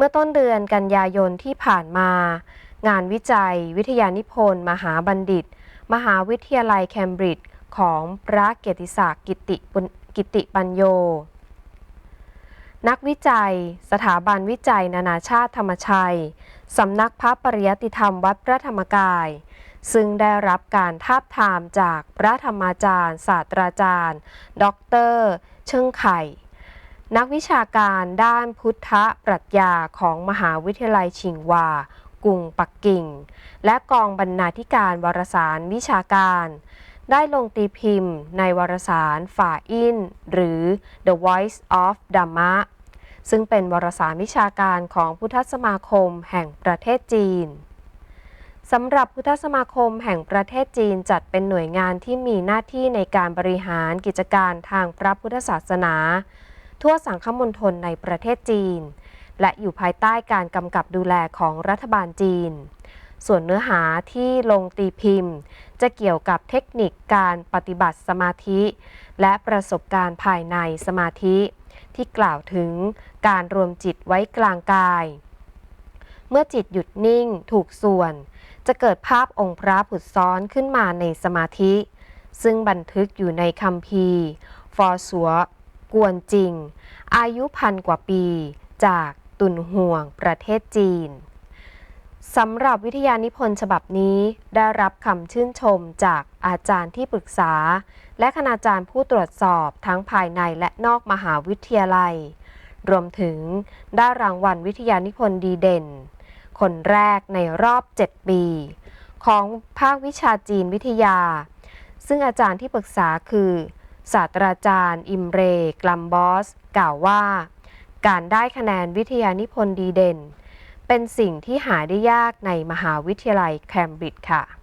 เมื่อต้นเดือนกันยายนที่ผ่านมา งานวิจัย วิทยานิพนธ์ มหาบัณฑิต มหาวิทยาลัยเคมบริดจ์ของพระเกียรติศักดิ์กิติปัญโย นักวิจัย สถาบันวิจัยนานาชาติธรรมชัย สำนักพระปริยติธรรมวัดพระธรรมกาย ซึ่งได้รับการทาบทามจากพระธรรมาจารย์ ศาสตราจารย์ดอกเตอรเชิงไข่ นักวิชาการด้านพุทธปรัชญาของมหาวิทยาลัยชิงวา กรุงปักกิ่ง และกองบรรณาธิการวารสารวิชาการ ได้ลงตีพิมพ์ในวารสารฝ่าอินหรือ The Voice of Dhamma ซึ่งเป็นวารสารวิชาการของพุทธสมาคมแห่งประเทศจีนสำหรับพุทธสมาคมแห่งประเทศจีนจัดเป็นหน่วยงานที่มีหน้าที่ในการบริหารกิจการทางพระพุทธศาสนา ทั่วสังคมณฑลในประเทศจีน และอยู่ภายใต้การกำกับดูแลของรัฐบาลจีน ส่วนเนื้อหาที่ลงตีพิมพ์ จะเกี่ยวกับเทคนิคการปฏิบัติสมาธิ และประสบการณ์ภายในสมาธิ ที่กล่าวถึงการรวมจิตไว้กลางกาย เมื่อจิตหยุดนิ่งถูกส่วน จะเกิดภาพองค์พระผุดซ้อนขึ้นมาในสมาธิ ซึ่งบันทึกอยู่ในคำพีร์ฟอสัว กวนจริง อายุพันกว่าปี จากตุนห่วงประเทศจีนสำหรับวิทยานิพนธ์ฉบับนี้ได้รับคำชื่นชมจากอาจารย์ที่ปรึกษา และคณาจารย์ผู้ตรวจสอบทั้งภายในและนอกมหาวิทยาลัย รวมถึงได้รางวัลวิทยานิพนธ์ดีเด่น คนแรกในรอบ 7 ปี ของภาควิชาจีนวิทยา ซึ่งอาจารย์ที่ปรึกษาคือ ศาสตราจารย์ อิมเรกลัมบอส กล่าวว่า การได้คะแนนวิทยานิพนธ์ดีเด่น เป็นสิ่งที่หาได้ยากในมหาวิทยาลัยแคมบริดจ์ค่ะ